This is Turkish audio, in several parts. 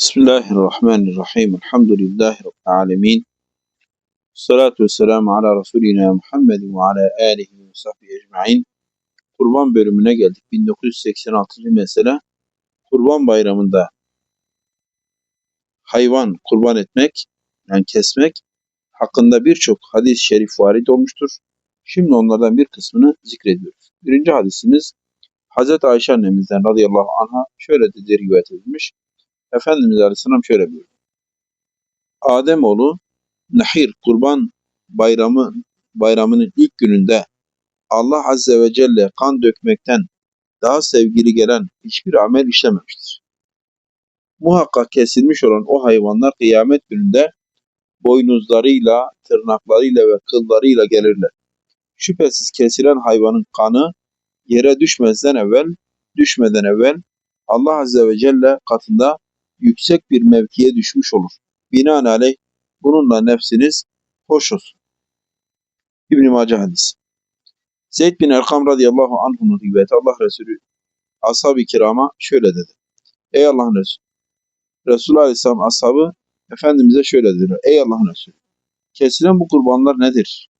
Bismillahirrahmanirrahim. Elhamdülillahi Rabbil alemin. Salatu vesselamu ala Resulina Muhammed ve ala alihi ve sahbihi ecma'in. Kurban bölümüne geldik. 1986. mesele. Kurban bayramında hayvan kurban etmek, yani kesmek hakkında birçok hadis-i şerif varid olmuştur. Şimdi onlardan bir kısmını zikrediyoruz. Birinci hadisimiz Hazreti Ayşe annemizden radıyallahu anha şöyle dedi rivayet edilmiş. Efendimiz Aleyhisselam şöyle buyurdu. Ademoğlu Nahir kurban bayramı bayramının ilk gününde Allah Azze ve Celle kan dökmekten daha sevgili gelen hiçbir amel işlememiştir. Muhakkak kesilmiş olan o hayvanlar kıyamet gününde boynuzlarıyla, tırnaklarıyla ve kıllarıyla gelirler. Şüphesiz kesilen hayvanın kanı yere düşmezden evvel, düşmeden evvel Allah Azze ve Celle katında yüksek bir mevkiye düşmüş olur. Binaenaleyh bununla nefsiniz hoş olsun. İbn-i Mace hadisi. Zeyd bin Erkam radıyallahu anh'un rivayeti Allah Resulü ashab-ı kirama şöyle dedi. Ey Allah'ın Resulü. Resulullah Aleyhisselam ashabı Efendimiz'e şöyle dediler. Ey Allah'ın Resulü. Kesilen bu kurbanlar nedir?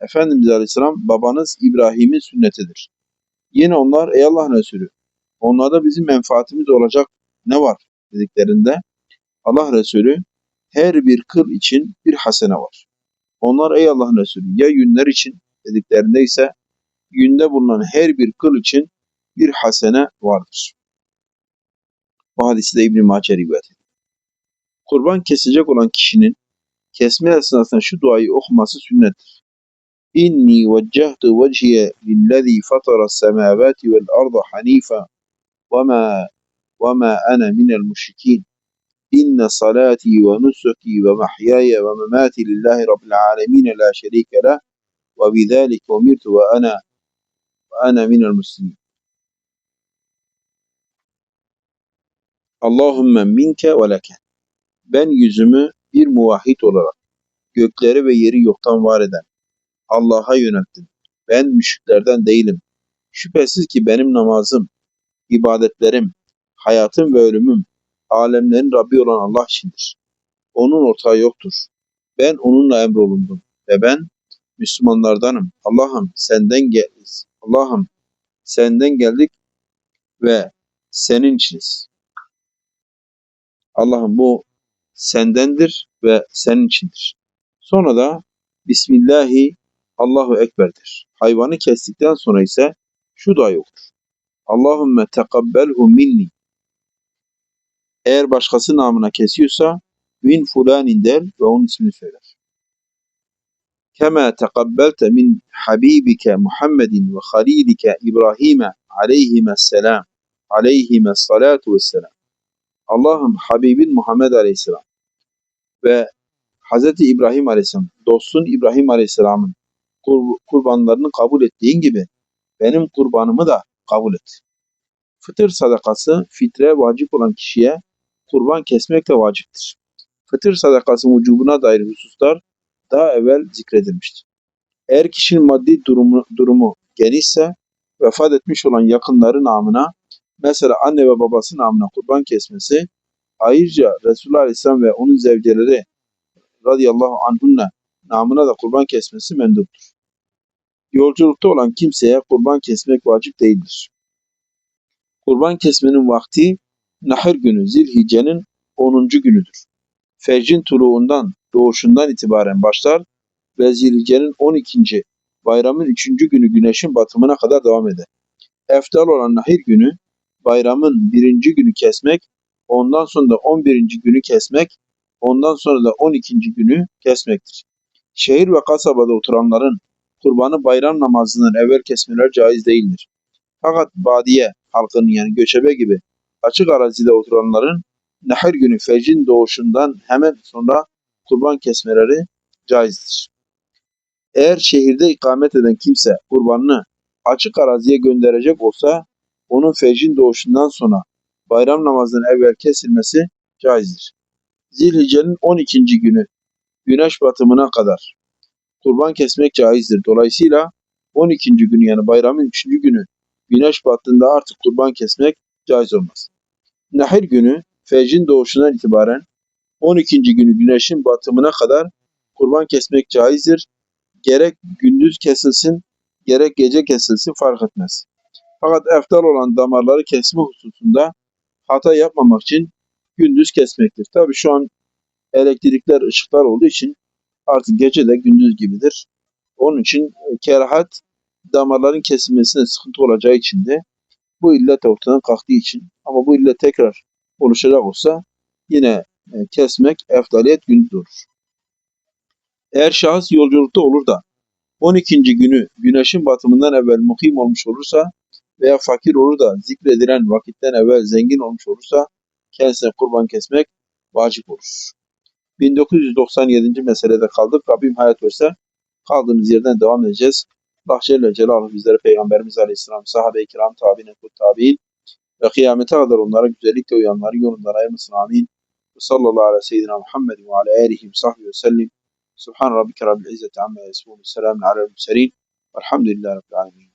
Efendimiz Aleyhisselam babanız İbrahim'in sünnetidir. Yine onlar ey Allah'ın Resulü. Onlarda bizim menfaatimiz olacak ne var? Dediklerinde Allah Resulü her bir kıl için bir hasene var. Onlar ey Allah'ın Resulü ya yünler için dediklerinde ise yünde bulunan her bir kıl için bir hasene vardır. Bu hadisi de İbn-i Mace rivayet. Kurban kesecek olan kişinin kesme esnasında şu duayı okuması sünnettir. İnni veccehtu veciye lillezî fatara semâvâti vel arda hanifa ve mâ وما أنا من المشركين إن صلاتي ونسكي ومحياي ومماتي لله رب العالمين لا شريك له وبذلك أمرت وأنا وأنا من المسلمين Allahümme minke ve leke. Ben yüzümü bir muvahhid olarak gökleri ve yeri yoktan var eden Allah'a yönelttim. Ben müşriklerden değilim. Şüphesiz ki benim namazım, ibadetlerim, hayatım ve ölümüm alemlerin Rabbi olan Allah içindir. Onun ortağı yoktur. Ben onunla emrolundum ve ben Müslümanlardanım. Allah'ım senden gel Allah'ım senden geldik ve senin içiniz. Allah'ım bu sendendir ve senin içindir. Sonra da Bismillahi Allahu Ekber'dir. Hayvanı kestikten sonra ise şu dua okur. Allahümme tekabbelhu minni eğer başkası namına kesiyorsa min fulanin der ve onun ismini söyler. Kema tekabbelte min habibike Muhammedin ve halilike İbrahim'e aleyhime selam aleyhime salatu vesselam. Allah'ım Habibin Muhammed Aleyhisselam ve Hz. İbrahim Aleyhisselam, dostun İbrahim Aleyhisselam'ın kurbanlarını kabul ettiğin gibi benim kurbanımı da kabul et. Fıtır sadakası fitre vacip olan kişiye kurban kesmek de vaciptir. Fıtır sadakası vücubuna dair hususlar daha evvel zikredilmiştir. Eğer kişinin maddi durumu, durumu genişse vefat etmiş olan yakınları namına mesela anne ve babası namına kurban kesmesi ayrıca Resulullah Aleyhisselam ve onun zevceleri radıyallahu anhunna namına da kurban kesmesi menduptur. Yolculukta olan kimseye kurban kesmek vacip değildir. Kurban kesmenin vakti Nahır günü Zilhicce'nin 10. günüdür. Fecrin tuluğundan, doğuşundan itibaren başlar ve Zilhicce'nin 12. bayramın 3. günü güneşin batımına kadar devam eder. Eftal olan Nahir günü bayramın 1. günü kesmek, ondan sonra da 11. günü kesmek, ondan sonra da 12. günü kesmektir. Şehir ve kasabada oturanların kurbanı bayram namazından evvel kesmeler caiz değildir. Fakat badiye halkının yani göçebe gibi açık arazide oturanların nehir günü fecrin doğuşundan hemen sonra kurban kesmeleri caizdir. Eğer şehirde ikamet eden kimse kurbanını açık araziye gönderecek olsa onun fecrin doğuşundan sonra bayram namazının evvel kesilmesi caizdir. Zilhicce'nin 12. günü güneş batımına kadar kurban kesmek caizdir. Dolayısıyla 12. günü yani bayramın 3. günü güneş battığında artık kurban kesmek caiz olmaz. Nahir günü fecrin doğuşundan itibaren 12. günü güneşin batımına kadar kurban kesmek caizdir. Gerek gündüz kesilsin, gerek gece kesilsin fark etmez. Fakat eftal olan damarları kesme hususunda hata yapmamak için gündüz kesmektir. Tabi şu an elektrikler, ışıklar olduğu için artık gece de gündüz gibidir. Onun için e, kerahat damarların kesilmesine sıkıntı olacağı için de bu illet ortadan kalktığı için ama bu illet tekrar oluşacak olsa yine e, kesmek eftaliyet gündüz olur. Eğer şahıs yolculukta olur da 12. günü güneşin batımından evvel mukim olmuş olursa veya fakir olur da zikredilen vakitten evvel zengin olmuş olursa kendisine kurban kesmek vacip olur. 1997. meselede kaldık. Rabbim hayat verse kaldığımız yerden devam edeceğiz. Allah Celle Celaluhu bizlere Peygamberimiz Aleyhisselam, sahabe-i kiram, tabi'in, tabi'in ve kıyamete kadar onlara güzellikle uyanları yolundan ayırmasın. Amin. Ve sallallahu aleyhi ve seyyidina Muhammedin ve ala alihi ve sahbihi ve sellim. Subhan rabbike rabbil izzeti amma yasifun. Selamun aleyhi ve selin. Velhamdülillahi rabbil alemin.